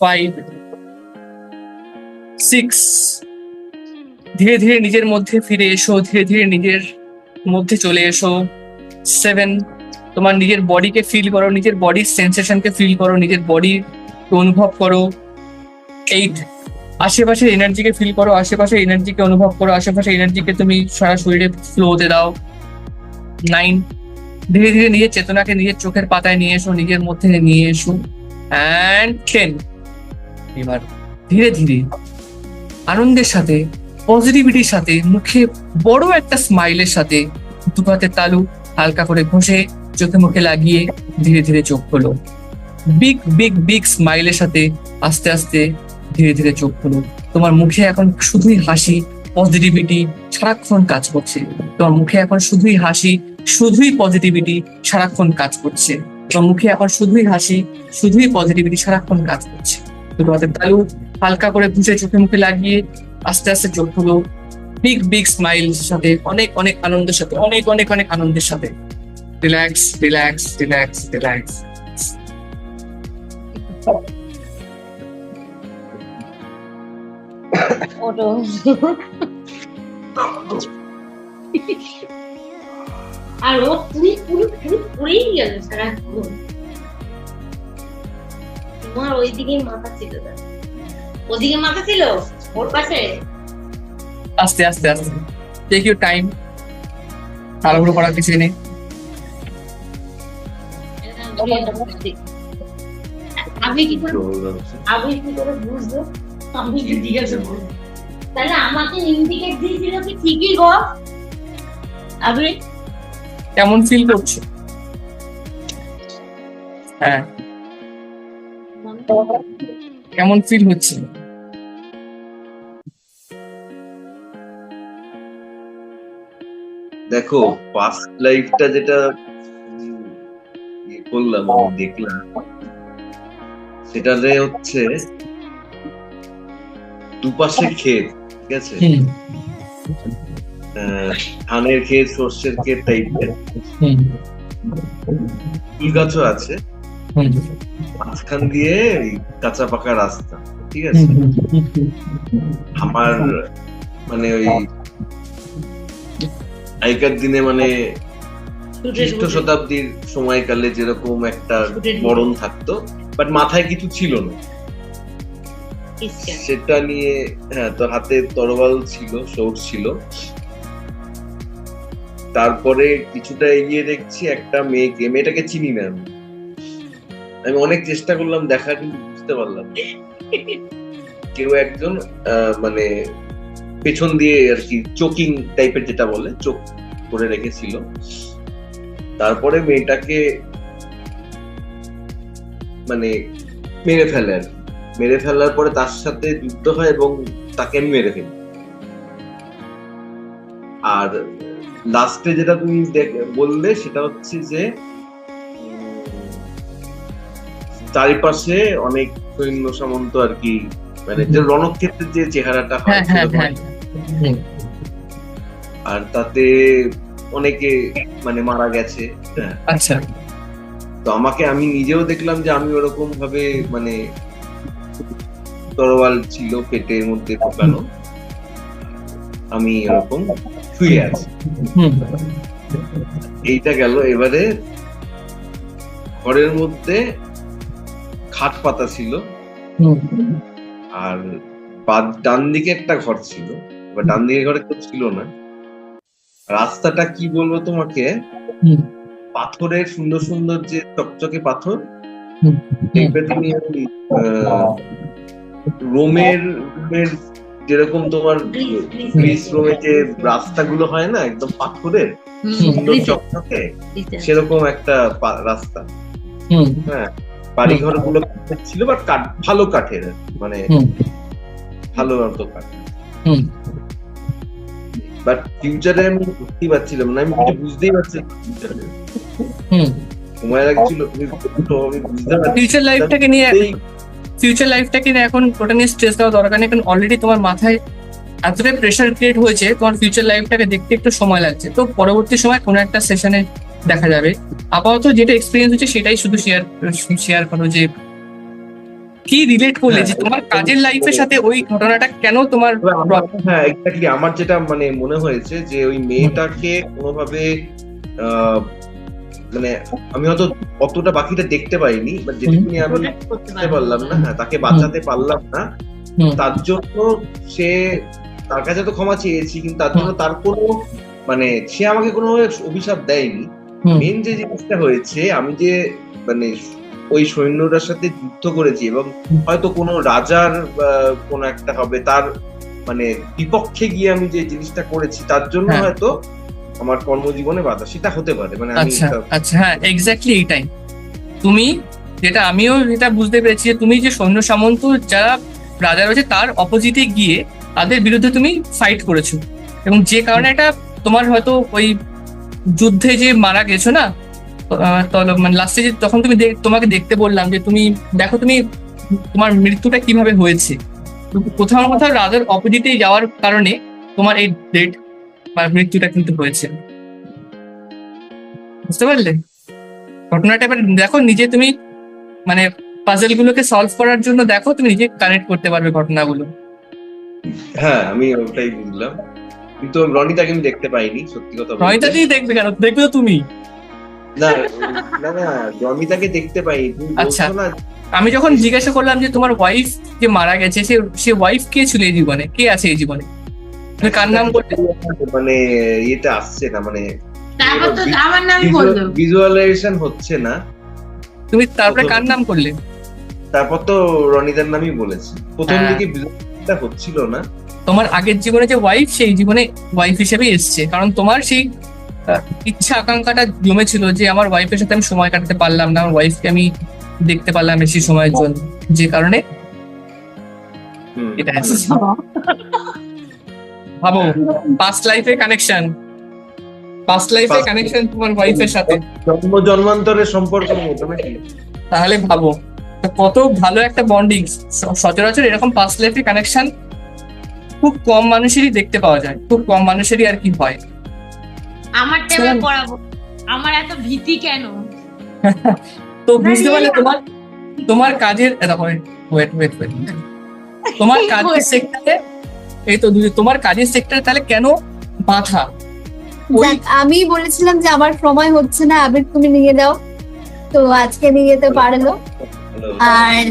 Five six ধীরে ধীরে নিজের মধ্যে ফিরে এসো, ধীরে ধীরে নিজের মধ্যে চলে এসো। সেভেন তোমার নিজের বডিকে ফিল করো, নিজের বডির সেন্সেশনকে ফিল করো, নিজের বডি অনুভব করো। এইট আশেপাশের এনার্জিকে ফিল করো, আশেপাশের এনার্জিকে অনুভব করো, আশেপাশের এনার্জিকে তুমি সারা শরীরে ফ্লোতে দাও। নাইন ধীরে ধীরে নিজের চেতনাকে নিজের চোখের পাতায় নিয়ে এসো, নিজের মধ্যে নিয়ে এসো। অ্যান্ড টেন এবার ধীরে ধীরে আনন্দের সাথে পজিটিভিটির সাথে, মুখে বড় একটা স্মাইলের সাথে দুপাতে তালু হালকা করে ঘষে চোখে মুখে লাগিয়ে ধীরে ধীরে চোখ খোলো। বিগ বিগ বিগ স্মাইলের সাথে আস্তে আস্তে ধীরে ধীরে চোখ খোলো। তোমার মুখে এখন শুধুই হাসি পজিটিভিটি সারাক্ষণ কাজ করছে। তোমার মুখে এখন শুধুই হাসি, শুধুই পজিটিভিটি সারাক্ষণ কাজ করছে। তোমার মুখে এখন শুধুই হাসি, শুধুই পজিটিভিটি সারাক্ষণ কাজ করছে। দুটো হাতের তালু হালকা করে ঘুষে চোখে মুখে লাগিয়ে আস্তে আস্তে চোখ হলো বিগ বিগ স্মাইল সাথে অনেক অনেক আনন্দের সাথে অনেক অনেক অনেক আনন্দের সাথে। রিল্যাক্স রিল্যাক্স রিল্যাক্স রিল্যাক্স আর ও পুরি পুরি পুরি পুরেই গেল সারাক্ষণ। তোমার ওইদিকে মাথা ছিল না। ওদিকে মাথা ছিল? ওর পাশে? আস্তে আস্তে আস্তে। টেক ইউর টাইম তাড়াহুড়ো করার কিছু নেই। আমি কি করে আমি কি করে বুঝব? আমি কি জিজ্ঞাসা করব তাহলে আমাকে ইন্ডিকেট দিয়েছিল কি ঠিকই গো? আমি কেমন ফিল করছ? হ্যাঁ। কেমন ফিল হচ্ছে? দেখো পাস্ট লাইফটা যেটা ইয়ে করলাম আমি দেখলাম সেটাতে হচ্ছে দুপাশে ক্ষেত ঠিক আছে? ধানের ক্ষেত সর্ষের ক্ষেত টাইপের ফুল গাছও আছে। মাঝখান দিয়ে কাঁচা পাকা রাস্তা ঠিক আছে? আমার মানে ওই আগেকার দিনে মানে খ্রিস্ট শতাব্দীর সময়কালে যেরকম একটা বরণ থাকতো বাট মাথায় কিছু ছিল না। সেটা নিয়ে হ্যাঁ তো হাতে তরোয়াল ছিল সোর্স ছিল। তারপরে কিছুটা এগিয়ে দেখছি একটা মেয়েকে মেয়েটাকে চিনি না আমি। আমি অনেক চেষ্টা করলাম দেখার কিন্তু বুঝতে পারলাম। কেউ একজন মানে পেছন দিয়ে আর কি চোকিং টাইপের যেটা বলে, চোখ করে রেখেছিল। তারপরে মেয়েটাকে মানে মেরে ফেলে আর মেরে ফেলার পরে তার সাথে যুদ্ধ হয় এবং তাকে আমি মেরে ফেলি। আর লাস্টে যেটা তুমি দেখ- বললে সেটা হচ্ছে যে চারিপাশে অনেক সৈন্য সামন্ত আর কি মানে যে রণক্ষেত্রের যে চেহারাটা হয় হ্যাঁ হ্যাঁ আর তাতে অনেকে মানে মারা গেছে। আচ্ছা। তো আমাকে আমি নিজেও দেখলাম যে আমি ওরকম ভাবে মানে তরোয়াল ছিল পেটের মধ্যে ঢোকানো। আমি এরকম শুয়ে আছি। এইটা গেল। এবারে ঘরের মধ্যে খাট পাতা ছিল। আর বাদ ডান দিকে একটা ঘর ছিল। এবার ডান দিকে ঘরে কেউ ছিল না। রাস্তাটা কি বলব তোমাকে? পাথরের সুন্দর সুন্দর যে চকচকে পাথর তুমি রোমের রোমের যেরকম তোমার গ্রিস রোমে যে রাস্তাগুলো হয় না একদম পাথরের সুন্দর চকচকে সেরকম একটা পা- রাস্তা। হুম। হ্যাঁ। বাড়িঘরগুলো ছিল বাট কাঠ ভালো কাঠের মানে ভালো মতো কাঠ। বাট ফিউচারে আমি পারছিলাম না আমি কিছু বুঝতেই পারছিলাম ফিউচারে সময় লাগছিল ফিউচার লাইফটাকে নিয়ে ফিউচার লাইফটাকে নিয়ে এখন ওটা নিয়ে স্ট্রেস দেওয়া দরকার নেই কারণ অলরেডি তোমার মাথায় এতটাই প্রেশার ক্রিয়েট হয়েছে তোমার ফিউচার লাইফটাকে দেখতে একটু সময় লাগছে। তো পরবর্তী সময় কোনো একটা সেশনে দেখা যাবে। আপাতত যেটা এক্সপিরিয়েন্স হচ্ছে সেটাই শুধু শেয়ার শেয়ার করো যে কি রিলেট করলে যে হ্যাঁ, তোমার কাজের লাইফের সাথে ওই ঘটনাটা কেন তোমার হ্যাঁ এক্স্যাক্টলি আমার যেটা মানে মনে হয়েছে যে ওই মেয়েটাকে কোনোভাবে আহ, মানে আমি হয়তো অতটা বাকিটা দেখতে পাইনি বা যেটুকুনি আমি করতে পারলাম না হ্যাঁ তাকে বাঁচাতে পারলাম না তার জন্য সে তার কাছে তো ক্ষমা চেয়েছি কিন্তু তার জন্য তার কোনো মানে সে আমাকে কোনো অভিশাপ দেয়নি। মেন যে জিনিসটা হয়েছে আমি যে মানে ওই সৈন্যটার সাথে যুদ্ধ করেছি এবং হয়তো কোনো রাজার কোনো একটা হবে তার মানে বিপক্ষে গিয়ে আমি যে জিনিসটা করেছি তার জন্য হ্যাঁ। হয়তো আমার কর্মজীবনে বাধা। সেটা হতে পারে মানে আমি আচ্ছা আচ্ছা হ্যাঁ এক্স্যাক্টলি এইটাই। তুমি যেটা আমিও যেটা বুঝতে পেরেছি যে তুমি যে সৈন্য সামন্ত যারা রাজা রয়েছে তার অপোজিটে গিয়ে তাদের বিরুদ্ধে তুমি ফাইট করেছ। এবং যে কারণে এটা তোমার হয়তো ওই যুদ্ধে যে মারা গেছো না মানে লাস্টে যে তখন তুমি তোমাকে দেখতে বললাম যে তুমি, দেখো তুমি তোমার মৃত্যুটা কীভাবে হয়েছে। কোথাও কোথাও রাজার অপোজিটে যাওয়ার কারণে তোমার এই ডেট বা মৃত্যুটা কিন্তু হয়েছে। বুঝতে পারলে? ঘটনাটা এবার দেখো, নিজে তুমি মানে পাজেল গুলোকে সলভ করার জন্য দেখো, তুমি নিজে কানেক্ট করতে পারবে ঘটনাগুলো। হ্যাঁ আমি ওটাই বুঝলাম। কিন্তু রনিতাকে আমি দেখতে পাইনি সত্যি কথা বলতে। দেখবে কেন? দেখবে তো তুমি। না না না রমিতাকে দেখতে পাইনি আচ্ছা। আমি যখন জিজ্ঞাসা করলাম যে তোমার ওয়াইফ যে মারা গেছে সে সে ওয়াইফ কে ছিল এই জীবনে? কে আছে এই জীবনে? কার নাম বললে? মানে ইয়েটা আসছে না মানে তারপর তো আমার নামই বলল। ভিজুয়ালাইজেশন হচ্ছে না। তুমি তারপরে কার নাম করলে? তারপর তো রনিতার নামই বলেছি। প্রথম হ্যাঁ। দিকে ভিজুয়ালাইজেশনটা হচ্ছিল না। তোমার আগের জীবনে যে ওয়াইফ সেই জীবনে ওয়াইফ হিসেবে এসছে। কারণ তোমার সেই ইচ্ছা আকাঙ্ক্ষাটা জমেছিল যে আমার ওয়াইফের সাথে আমি সময় কাটাতে পারলাম না আমার ওয়াইফকে আমি দেখতে পারলাম বেশি সময়ের জন্য। যে কারণে এটা ভাবো পাস্ট লাইফের কানেকশন পাস্ট লাইফের কানেকশন তোমার ওয়াইফের সাথে। জন্ম জন্মান্তরের সম্পর্ক তাহলে ভাবো কত ভালো একটা বন্ডিং সচরাচর এরকম পাস্ট লাইফের কানেকশন খুব কম মানুষেরই দেখতে পাওয়া যায় খুব কম মানুষেরই আর কি হয়। আমার টেবিল পড়াবো। আমার এত ভীতি কেন? তো বুঝতে পারলে তোমার তোমার কাজের ওয়েট ওয়েট ওয়েট তোমার কাজের সেক্টরে এই তো তোমার কাজের সেক্টরে তাহলে কেন বাধা? আমি বলেছিলাম যে আমার সময় হচ্ছে না আবির তুমি নিয়ে যাও। তো আজকে নিয়ে যেতে পারল। আর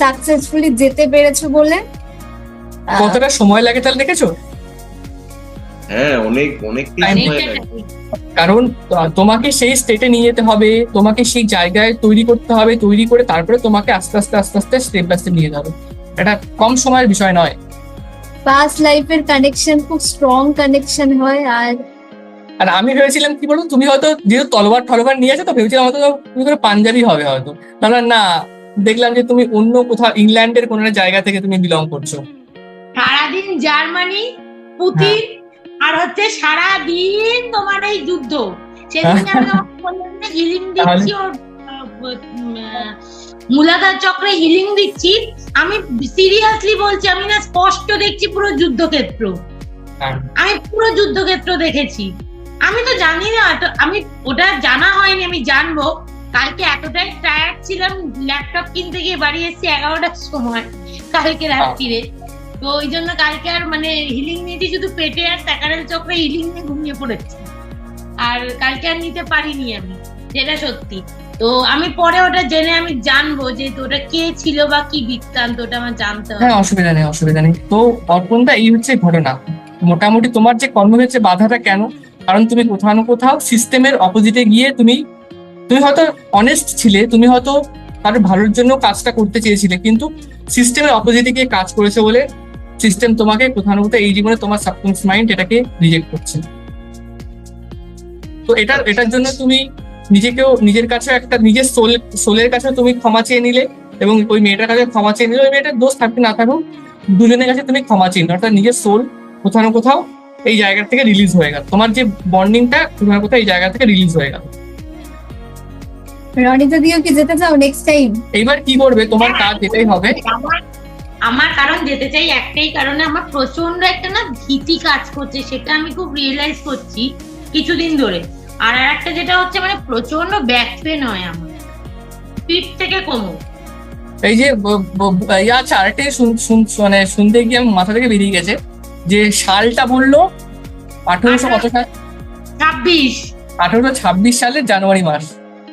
সাকসেসফুলি যেতে পেরেছ বলে কতটা সময় লাগে তাহলে দেখেছ? হ্যাঁ অনেক অনেক লাগে। কারণ তোমাকে সেই স্টেটে নিয়ে যেতে হবে তোমাকে সেই জায়গায় তৈরি করতে হবে তৈরি করে তারপরে তোমাকে আস্তে আস্তে আস্তে আস্তে স্টেপ বাই স্টেপ নিয়ে যাবে এটা কম সময়ের বিষয় নয়। পাস্ট লাইফের কানেকশন খুব স্ট্রং কানেকশন হয় আর আর আমি ভেবেছিলাম কি বলতো তুমি হয়তো যেহেতু তলোয়ার টলবার নিয়ে আছো তো ভেবেছিলাম হয়তো তুমি কোনো পাঞ্জাবি হবে হয়তো। না না না দেখলাম যে তুমি অন্য কোথাও ইংল্যান্ডের কোনো একটা জায়গা থেকে তুমি বিলং করছ। সারাদিন জার্মানি পুতিন আর হচ্ছে সারা দিন তোমার এই যুদ্ধ। সেদিন আমি হিলিং দিচ্ছি ওর মূলাধার চক্রে হিলিং দিচ্ছি। আমি সিরিয়াসলি বলছি আমি না স্পষ্ট দেখছি পুরো যুদ্ধক্ষেত্র। হ্যাঁ। আমি পুরো যুদ্ধক্ষেত্র দেখেছি। আমি তো জানি না তো আমি ওটা জানা হয়নি আমি জানব। কালকে এতটাই টায়ার্ড ছিলাম ল্যাপটপ কিনতে গিয়ে বাড়ি এসেছি এগারোটার সময় কালকে রাত্রিরে। তো ওই জন্য কালকে আর মানে হিলিং নিয়েছি, শুধু পেটে আর টাকারের চক্রে হিলিং নিয়ে ঘুমিয়ে পড়েছি। আর কালকে আর নিতে পারিনি আমি যেটা সত্যি। তো আমি পরে ওটা জেনে আমি জানব যে ওটা কে ছিল বা কি বৃত্তান্ত, ওটা আমার জানতে হবে। হ্যাঁ অসুবিধা নেই অসুবিধা নেই। তো অর্পণদা, এই হচ্ছে ঘটনা। মোটামুটি তোমার যে কর্ম কর্মক্ষেত্রে বাধাটা কেন? কারণ তুমি কোথাও না কোথাও সিস্টেমের অপোজিটে গিয়ে তুমি তুমি হয়তো অনেস্ট ছিলে, তুমি হয়তো কারোর ভালোর জন্য কাজটা করতে চেয়েছিলে, কিন্তু সিস্টেমের অপোজিটে গিয়ে কাজ করেছে বলে সিস্টেম তোমাকে কোথাও না কোথাও এই জীবনে তোমার সাবকনস মাইন্ড এটাকে রিজেক্ট করছে। তো এটা এটার জন্য তুমি নিজেকেও নিজের কাছে একটা নিজের সোল সোলের কাছে তুমি ক্ষমা চেয়ে নিলে এবং ওই মেয়েটার কাছে ক্ষমা চেয়ে নিলে ওই মেয়েটার দোষ থাকবে না থাকুক দুজনের কাছে তুমি ক্ষমা চেয়ে নিলে। অর্থাৎ নিজের সোল কোথাও না কোথাও এই জায়গা থেকে রিলিজ হয়ে গেল। তোমার যে বন্ডিংটা কোথাও না কোথাও এই জায়গা থেকে রিলিজ হয়ে গেল। রনিতা দিও কি যেতে চাও নেক্সট টাইম এবার কি করবে? তোমার কাজ এটাই হবে। আমার কারণ যেতে চাই একটাই কারণে আমার প্রচণ্ড একটা না ভীতি কাজ করছে সেটা আমি খুব রিয়েলাইজ করছি কিছুদিন ধরে। আর একটা যেটা হচ্ছে মানে প্রচণ্ড ব্যাক পেন হয় আমার। পিঠ থেকে কোমর। এই যে ইয়া শুন- শুন- মানে শুনতে গিয়ে আমার মাথা থেকে বেরিয়ে গেছে। যে সালটা বলল আঠারোশো কত সাল ছাব্বিশ। আঠারোশো ছাব্বিশ সালের জানুয়ারি মাস।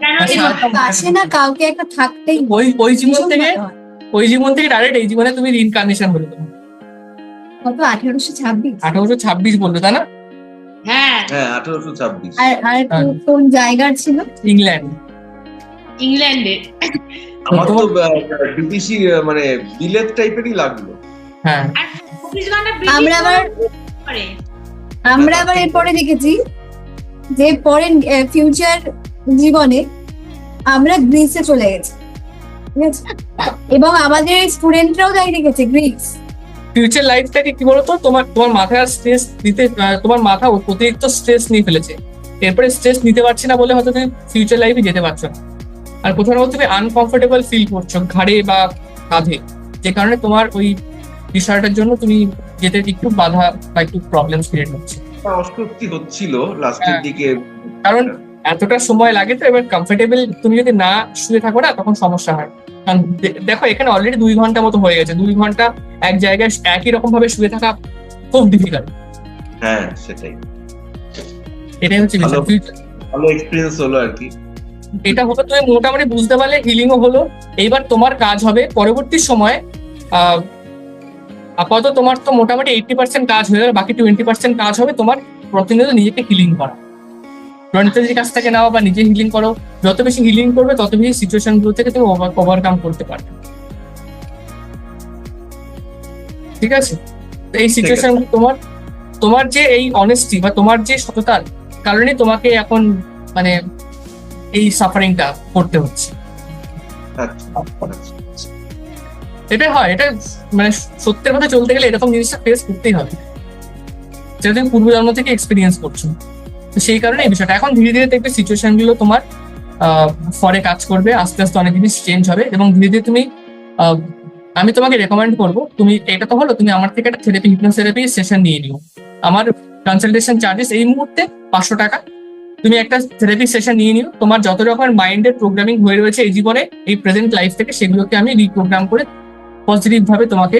কেন আচ্ছা। না কাউকে একটা থাকতেই ওই ওই ভীষণ থেকে। ওই জীবন থেকে ডাইরেক্ট এই জীবনে তুমি রিনকার্নেশন হলো তোমার। কত? আঠেরোশো ছাব্বিশ। আঠারোশো ছাব্বিশ বলল তাই না? হ্যাঁ। হ্যাঁ আঠারোশো ছাব্বিশ। আর হ্যাঁ। কোন জায়গার ছিল? ইংল্যান্ড। ইংল্যান্ডে। আমার তো বিদেশি মানে বিলেত টাইপেরই লাগল। হ্যাঁ। আমরা আবার আমরা আবার এরপরে দেখেছি যে পরে ফিউচার জীবনে আমরা গ্রিসে চলে গেছি। এবং আমাদের স্টুডেন্টরাও তাই দেখেছে গ্রিস। ফিউচার লাইফটাকে কি বলতো? তোমার তোমার মাথায় স্ট্রেস দিতে আহ, তোমার মাথা অতিরিক্ত স্ট্রেস নিয়ে ফেলেছে। এরপরে স্ট্রেস নিতে পারছি না বলে হয়তো তুমি ফিউচার লাইফে যেতে পারছ না। আর কোথাও না কোথাও তুমি আনকমফোর্টেবল ফিল করছ ঘাড়ে বা কাঁধে। যে কারণে তোমার ওই বিষয়টার জন্য তুমি যেতে একটু বাধা বা একটু প্রবলেম ক্রিয়েট হচ্ছে। অস্বস্তি হচ্ছিল লাস্টের হ্যাঁ। দিকে। কারণ এতটা সময় লাগে তো এবার কমফোর্টেবল তুমি যদি না শুয়ে থাকো না তখন সমস্যা হয়। কারণ দেখো এখানে অলরেডি দুই ঘণ্টা মতো হয়ে গেছে। দুই ঘণ্টা এক জায়গায় একই রকম ভাবে শুয়ে থাকা খুব ডিফিকাল্ট হ্যাঁ সেটাই। এটাই হচ্ছে ভালো। এক্সপিরিয়েন্স হলো আর কি। এটা হলো তুমি মোটামুটি বুঝতে পারলে হিলিংও হলো। এইবার তোমার কাজ হবে পরবর্তী সময়ে আহ, আপাতত তোমার তো মোটামুটি এইটটি পার্সেন্ট কাজ হয়ে যাবে বাকি টোয়েন্টি পার্সেন্ট কাজ হবে তোমার প্রতিনিয়ত নিজেকে হিলিং করা। রণিতাজির কাছ থেকে নাও বা নিজে হিলিং করো। যত বেশি হিলিং করবে তত বেশি সিচুয়েশনগুলো থেকে তুমি ওভারকাম করতে পারবে। ঠিক আছে? এই সিচুয়েশন তোমার তোমার যে এই অনেস্টি বা তোমার যে সততার কারণে তোমাকে এখন মানে এই সাফারিংটা করতে হচ্ছে। আচ্ছা আচ্ছা। এটা হয় এটা মানে সত্যের মধ্যে চলতে গেলে এরকম জিনিসটা ফেস করতেই হবে। যেটা তুমি পূর্বজন্ম থেকে এক্সপিরিয়েন্স করছ। তো সেই কারণে এই বিষয়টা। এখন ধীরে ধীরে দেখবে সিচুয়েশনগুলো তোমার ফরে কাজ করবে, আস্তে আস্তে অনেক জিনিস চেঞ্জ হবে এবং ধীরে ধীরে তুমি আমি তোমাকে রেকমেন্ড করব, তুমি এটা তো হলো, তুমি আমার থেকে একটা থেরাপি হিপনোথেরাপি সেশন নিয়ে নিও। আমার কনসালটেশন চার্জেস এই মুহূর্তে পাঁচশো টাকা। তুমি একটা থেরাপি সেশন নিয়ে নিও। তোমার যত রকমের মাইন্ডের প্রোগ্রামিং হয়ে রয়েছে এই জীবনে, এই প্রেজেন্ট লাইফ থেকে সেগুলোকে আমি রিপ্রোগ্রাম করে পজিটিভ ভাবে তোমাকে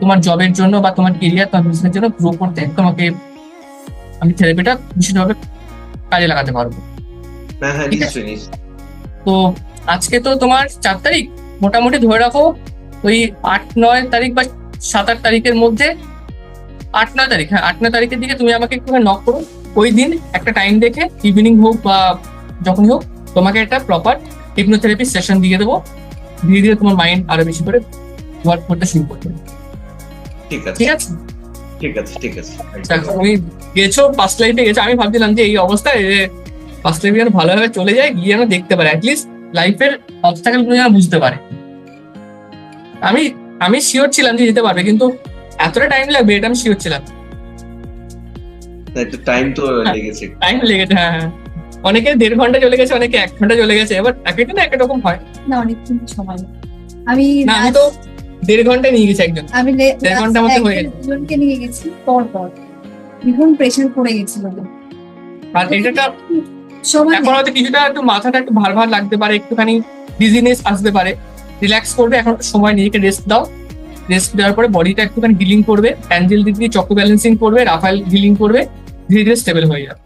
তোমার জবের জন্য বা তোমার কেরিয়ার তোমার বিজনেসের জন্য গ্রো করতে, তোমাকে আমি থেরাপিটা বিশেষভাবে কাজে লাগাতে পারব। হ্যাঁ হ্যাঁ তো আজকে তো তোমার চার তারিখ। মোটামুটি ধরে রাখো ওই আট নয় তারিখ বা সাত আট তারিখের মধ্যে আট নয় তারিখ হ্যাঁ আট নয় তারিখের দিকে তুমি আমাকে একটু নক করো। ওই দিন একটা টাইম দেখে ইভিনিং হোক বা যখনই হোক তোমাকে একটা প্রপার হিপনোথেরাপি সেশন দিয়ে দেবো। ধীরে ধীরে তোমার মাইন্ড আরও বেশি করে ওয়ার্ক করতে শুরু করবে। ঠিক আছে। ঠিক আছে? ঠিক আছে ঠিক আছে তুমি গেছো ফার্স্ট লাইফে গেছো আমি ভাবছিলাম যে এই অবস্থায় ফার্স্ট লাইফে যেন ভালোভাবে চলে যায় গিয়ে যেন দেখতে পারে অ্যাটলিস্ট লাইফের অবস্থাকেলগুলো যেন বুঝতে পারে। আমি আমি শিওর ছিলাম যে যেতে পারবে কিন্তু এতটা টাইম লাগবে এটা আমি শিওর ছিলাম। একটু টাইম তো লেগেছে। টাইম লেগেছে হ্যাঁ হ্যাঁ। অনেকে দেড় ঘণ্টা চলে গেছে অনেকে এক ঘণ্টা চলে গেছে এবার এক একটা না এক রকম হয়। না অনেকক্ষণ সময় আমি না আমি তো দেড় ঘণ্টা নিয়ে গেছি একজন। আমি দেড় ঘণ্টার মধ্যে হয়ে একজন দুজনকে নিয়ে গেছি পর পর ভীষণ প্রেশার পড়ে গেছিল আর এটা এখন হয়তো কিছুটা একটু মাথাটা একটু ভার ভার লাগতে পারে একটুখানি ডিজিনেস আসতে পারে। রিল্যাক্স করবে এখন সময় নিজেকে রেস্ট দাও। রেস্ট দেওয়ার পরে বডিটা একটুখানি হিলিং করবে অ্যাঞ্জেল দিদি চক্র ব্যালেন্সিং করবে রাফাইল হিলিং করবে ধীরে ধীরে স্টেবল হয়ে যাবে।